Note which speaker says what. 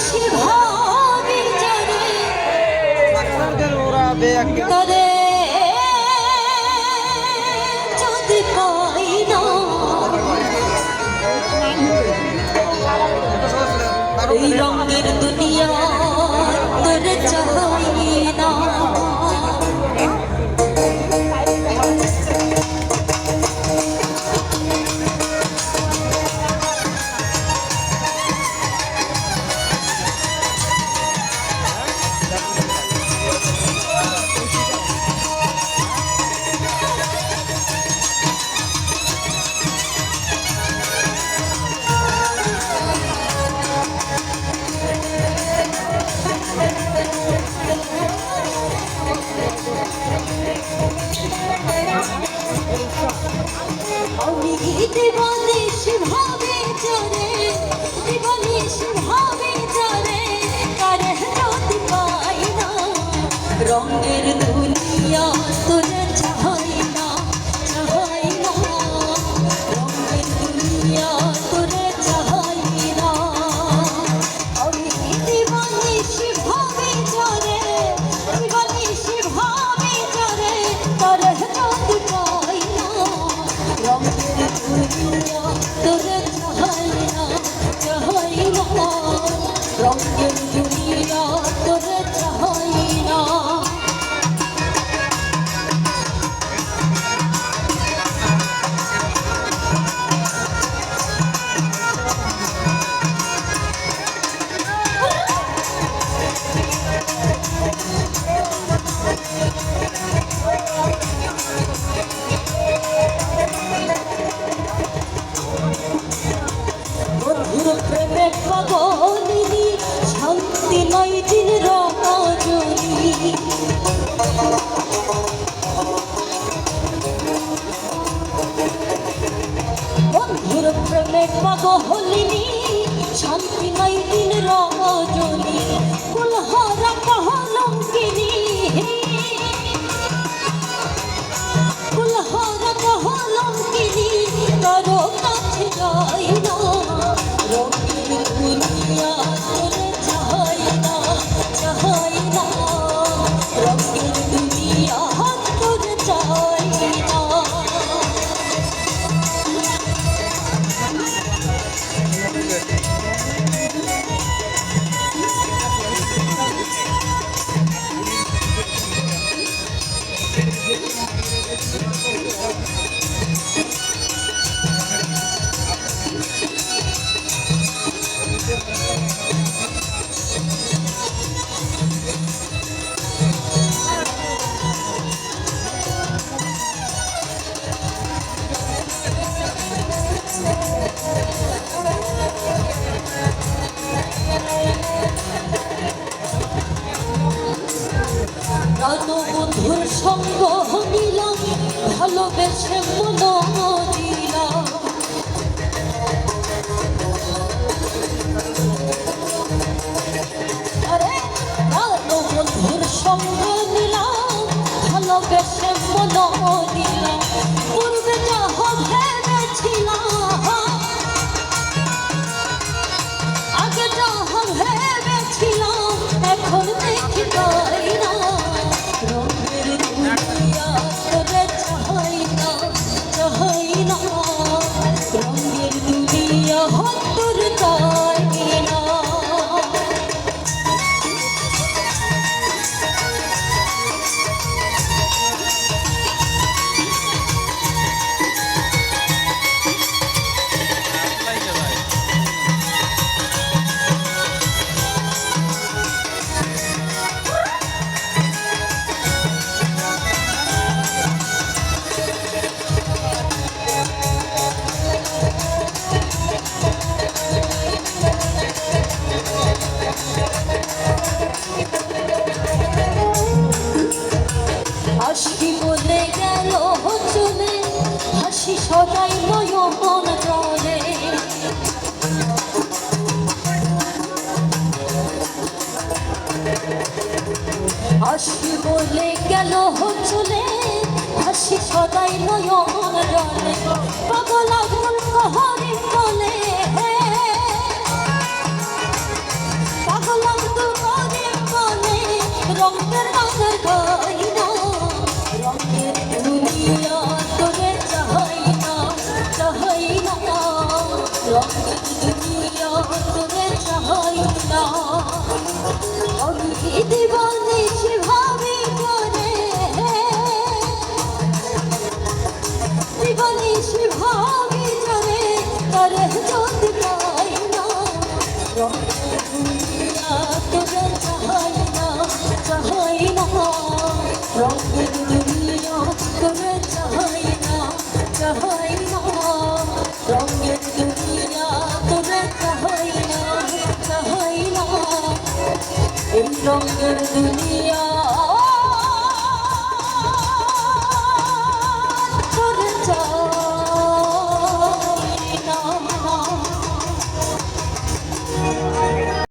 Speaker 1: কিসে ভাবে জানি। অভিহিতে বলে শুভাবে চরে জীবনে শুভাবে চরে কারে রাতি পাই না রঙের দুনিয়া তোরা চাই Thank you. প্রেমের পাগ হলিনি শান্তি নাই দিন রজনী ফুলহারা মোহ দিলাম ভালোবেসে মনো দিলাম আরে বন্ধুর সঙ্গে নিলাম ভালোবেসে মনো দিলাম কালো চুলে হাসি সদাই নয়ন জলে। পাগলা ভুল কহরি তলে পাগলা ভুল কহরি তলে রঙের রঙের গয়না। রঙের দুনিয়া তোরে চাহাই না চাহাই না রঙের দুনিয়া তোরে চাহাই না রঙের দুনিয়া তোরে চাই না চাই না রঙের দুনিয়া তোরে চাই না চাই না এই রঙের দুনিয়া